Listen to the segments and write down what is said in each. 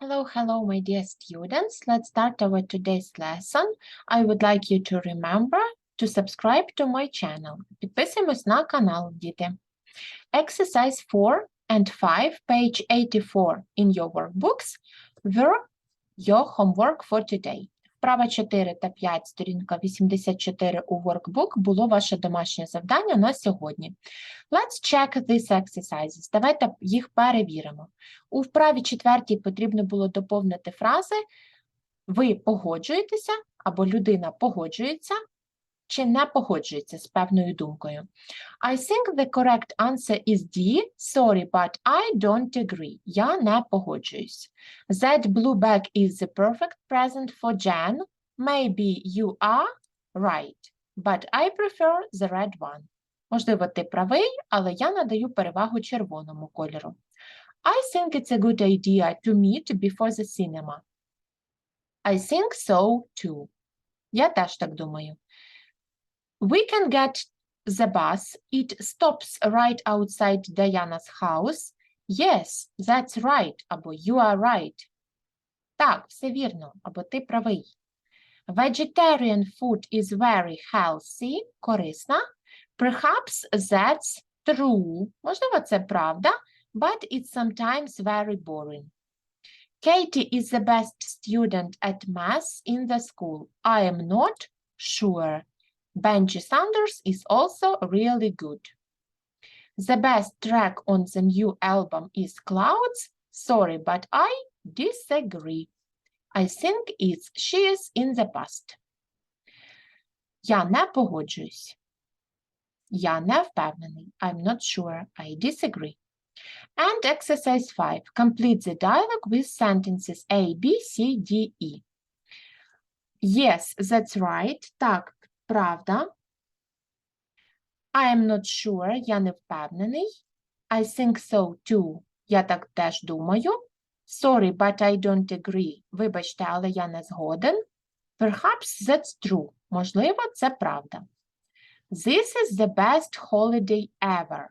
Hello, hello, my dear students. Let's start our today's lesson. I would like you to remember to subscribe to my channel. Підписуємось на канал, діти. Exercise 4 and 5, page 84 in your workbooks were your homework for today. Вправа 4 та 5, сторінка 84 у workbook було ваше домашнє завдання на сьогодні. Let's check these exercises. Давайте їх перевіримо. У вправі четвертій потрібно було доповнити фрази ви погоджуєтеся або людина погоджується чи не погоджується з певною думкою. I think the correct answer is D. Sorry, but I don't agree. Я не погоджуюсь. That blue bag is the perfect present for Jan. Maybe you are right, but I prefer the red one. Можливо, ти правий, але я надаю перевагу червоному кольору. I think it's a good idea to meet before the cinema. I think so too. Я теж так думаю. We can get the bus. It stops right outside Diana's house. Yes, that's right. Або you are right. Так, все вірно. Або ти правий. Vegetarian food is very healthy. Корисна. Perhaps that's true. Можливо, це правда, but it's sometimes very boring. Katie is the best student at math in the school. I am not sure. Benji Sanders is also really good. The best track on the new album is Clouds. Sorry, but I disagree. I think it's she is in the past. Я не погоджуюсь. Я не впевнений. I'm not sure. I disagree. And exercise 5. Complete the dialogue with sentences A, B, C, D, E. Yes, that's right. Так, правда. I am not sure. Я не впевнений. I think so too. Я так теж думаю. Sorry, but I don't agree. Вибачте, але я не згоден. Perhaps that's true. Можливо, це правда. This is the best holiday ever.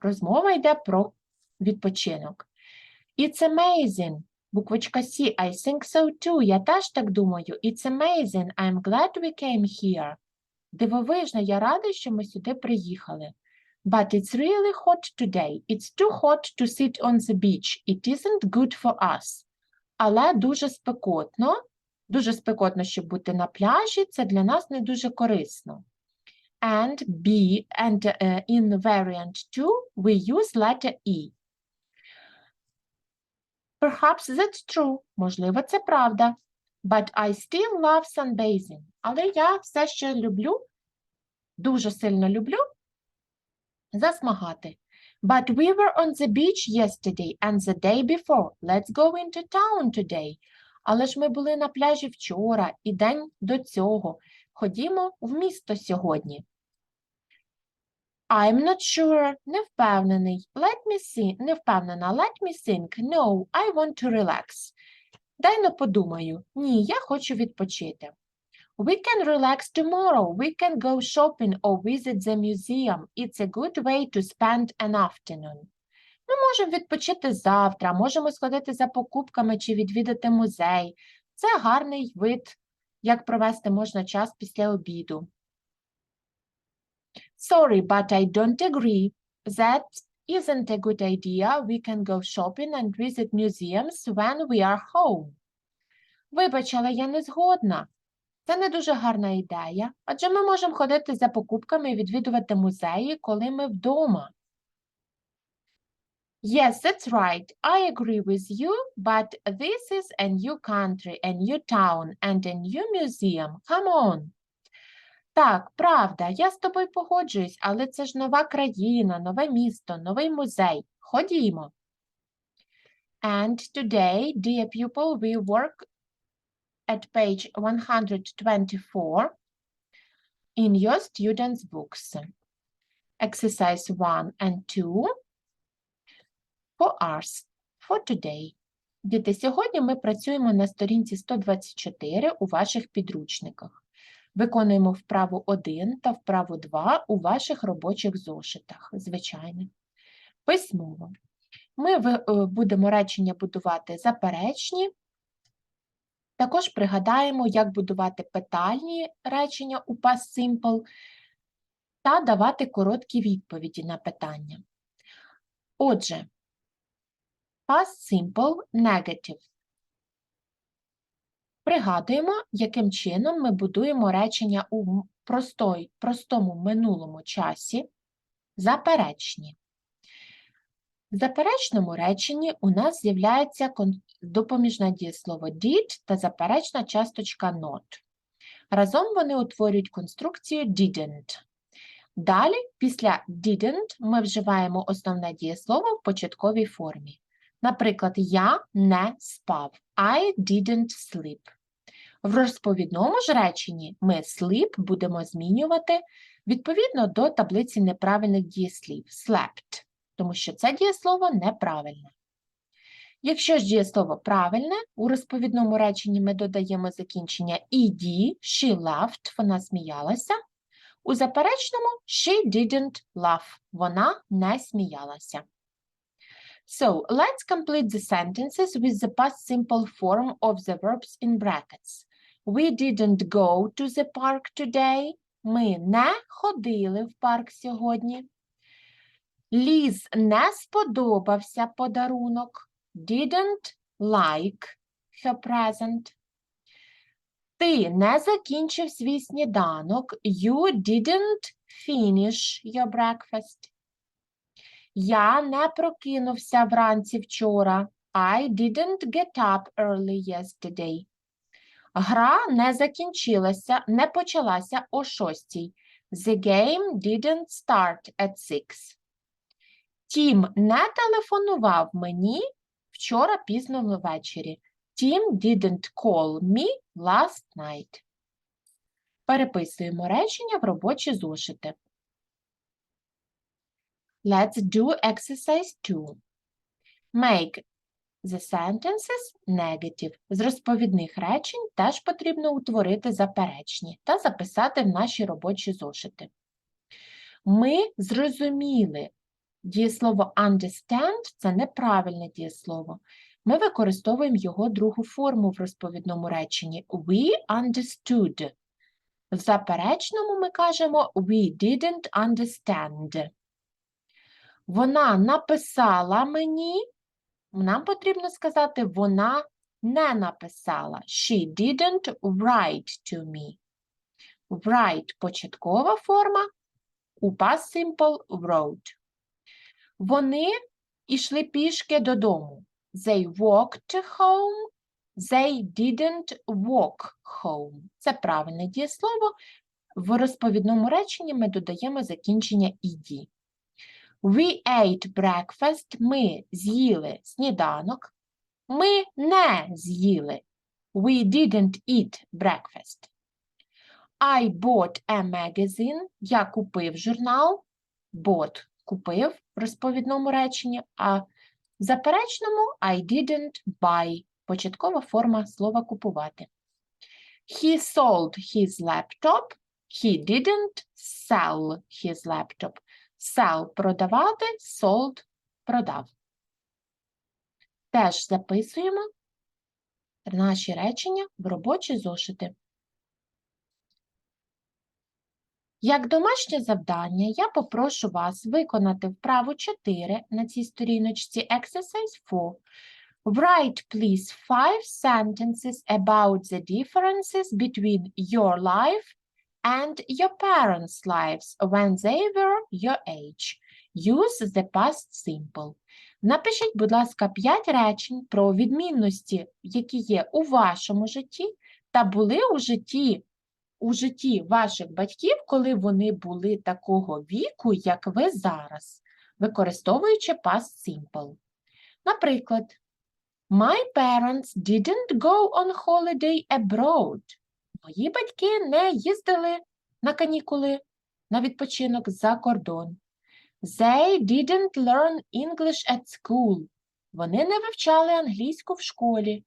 Розмова йде про відпочинок. It's amazing. Буквочка C. I think so too. Я теж так думаю. It's amazing. I'm glad we came here. Дивовижно, я радий, що ми сюди приїхали. But it's really hot today. It's too hot to sit on the beach. It isn't good for us. Але дуже спекотно. Дуже спекотно, щоб бути на пляжі. Це для нас не дуже корисно. And B, and uh, in variant 2, we use letter E. Perhaps that's true. Можливо, це правда. But I still love sunbathing. Але я все ще люблю, дуже сильно люблю засмагати. But we were on the beach yesterday and the day before. Let's go into town today. Але ж ми були на пляжі вчора і день до цього. Ходімо в місто сьогодні. I'm not sure. Не впевнений. Let me see. Не впевнена. Let me think. No, I want to relax. Дай но подумаю. Ні, я хочу відпочити. We can relax tomorrow. We can go shopping or visit the museum. It's a good way to spend an afternoon. Ми можемо відпочити завтра, можемо сходити за покупками чи відвідати музей. Це гарний вид, як провести можна час після обіду. Sorry, but I don't agree. That isn't a good idea. We can go shopping and visit museums when we are home. Вибач, але я не згодна. Це не дуже гарна ідея, адже ми можемо ходити за покупками і відвідувати музеї, коли ми вдома. Yes, that's right. I agree with you, but this is a new country, a new town, and a new museum. Come on. Так, правда, я з тобою погоджуюсь, але це ж нова країна, нове місто, новий музей. Ходімо. And today, dear pupil, we work at page 124 in your students' books. Exercise 1 and 2 for us for today. Діти, сьогодні ми працюємо на сторінці 124 у ваших підручниках. Виконуємо вправу 1 та вправу 2 у ваших робочих зошитах, звичайно. Письмово. Ми е, будемо речення будувати заперечні. Також пригадаємо, як будувати питальні речення у past simple та давати короткі відповіді на питання. Отже, past simple negative. Пригадуємо, яким чином ми будуємо речення у простой, простому минулому часі заперечні. В заперечному реченні у нас з'являється допоміжне дієслово did та заперечна часточка not. Разом вони утворюють конструкцію didn't. Далі, після didn't, ми вживаємо основне дієслово в початковій формі. Наприклад, я не спав. I didn't sleep. В розповідному ж реченні ми sleep будемо змінювати відповідно до таблиці неправильних дієслів slept, тому що це дієслово неправильне. Якщо ж дієслово правильне, у розповідному реченні ми додаємо закінчення ed, she laughed, вона сміялася. У заперечному she didn't laugh, вона не сміялася. So, let's complete the sentences with the past simple form of the verbs in brackets. We didn't go to the park today. Ми не ходили в парк сьогодні. Ліз не сподобався подарунок. Didn't like her present. Ти не закінчив свій сніданок. You didn't finish your breakfast. Я не прокинувся вранці вчора. I didn't get up early yesterday. Гра не закінчилася, не почалася о шостій. The game didn't start at six. Тім не телефонував мені вчора пізно ввечері. Tim didn't call me last night. Переписуємо речення в робочі зошити. Let's do exercise 2. Make the sentences negative. З розповідних речень теж потрібно утворити заперечні та записати в наші робочі зошити. Ми зрозуміли дієслово understand – це неправильне дієслово. Ми використовуємо його другу форму в розповідному реченні we understood. В заперечному ми кажемо we didn't understand. Вона написала мені, нам потрібно сказати, вона не написала. She didn't write to me. Write – початкова форма, у past simple wrote. Вони йшли пішки додому. They walked home. They didn't walk home. Це правильне дієслово. В розповідному реченні ми додаємо закінчення «ed». We ate breakfast. Ми з'їли сніданок. Ми не з'їли. We didn't eat breakfast. I bought a magazine. Я купив журнал. Bought – купив в розповідному реченні, а в заперечному I didn't buy. Початкова форма слова купувати. He sold his laptop. He didn't sell his laptop. Sell – продавати, sold – продав. Теж записуємо наші речення в робочі зошити. Як домашнє завдання, я попрошу вас виконати вправу 4 на цій сторіночці Exercise 4. Write, please, five sentences about the differences between your life and your parents' lives when they were your age. Use the past simple. Напишіть, будь ласка, 5 речень про відмінності, які є у вашому житті та були у житті у житті ваших батьків, коли вони були такого віку, як ви зараз, використовуючи past simple. Наприклад, My parents didn't go on holiday abroad. Мої батьки не їздили на канікули, на відпочинок за кордон. They didn't learn English at school. Вони не вивчали англійську в школі.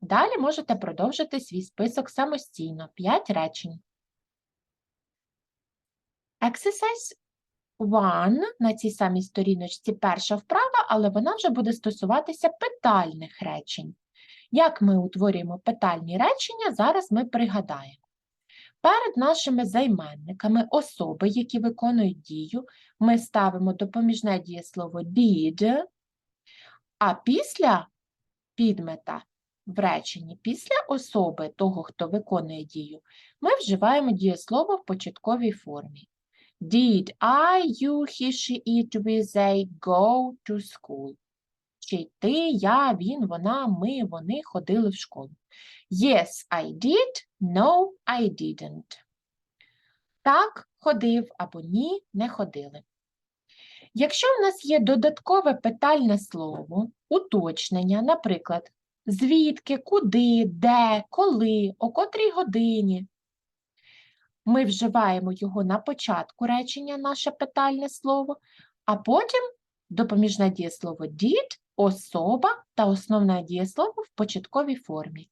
Далі можете продовжити свій список самостійно. 5 речень. Exercise one на цій самій сторіночці перша вправа, але вона вже буде стосуватися питальних речень. Як ми утворюємо питальні речення, зараз ми пригадаємо. Перед нашими займенниками особи, які виконують дію, ми ставимо допоміжне дієслово did, а після підмета в реченні, після особи того, хто виконує дію, ми вживаємо дієслово в початковій формі. Did I, you, he, she, it, we, they go to school? Чи ти, я, він, вона, ми, вони ходили в школу. Yes, I did. No, I didn't. Так, ходив або ні, не ходили. Якщо в нас є додаткове питальне слово, уточнення, наприклад, звідки, куди, де, коли, о котрій годині, ми вживаємо його на початку речення, наше питальне слово, а потім допоміжне дієслово did, особа та основне дієслово в початковій формі.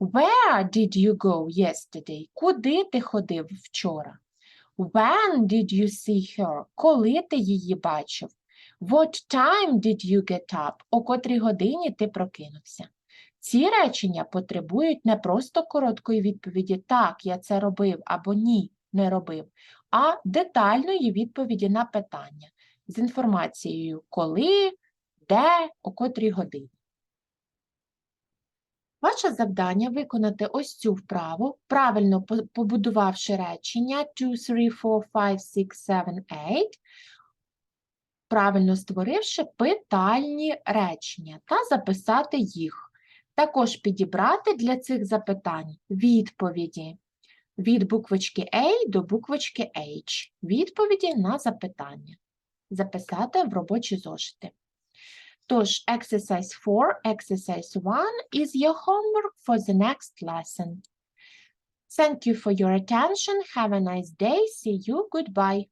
Where did you go yesterday? Куди ти ходив вчора? When did you see her? Коли ти її бачив? What time did you get up? О котрій годині ти прокинувся? Ці речення потребують не просто короткої відповіді «так, я це робив» або «ні, не робив», а детальної відповіді на питання з інформацією «коли», «де», «о котрій годині». Ваше завдання виконати ось цю вправу, правильно побудувавши речення 2, 3, 4, 5, 6, 7, 8, правильно створивши питальні речення та записати їх. Також підібрати для цих запитань відповіді від буквочки A до буквочки H. Відповіді на запитання. Записати в робочі зошити. Тож, exercise 4, exercise 1 is your homework for the next lesson. Thank you for your attention. Have a nice day. See you. Goodbye.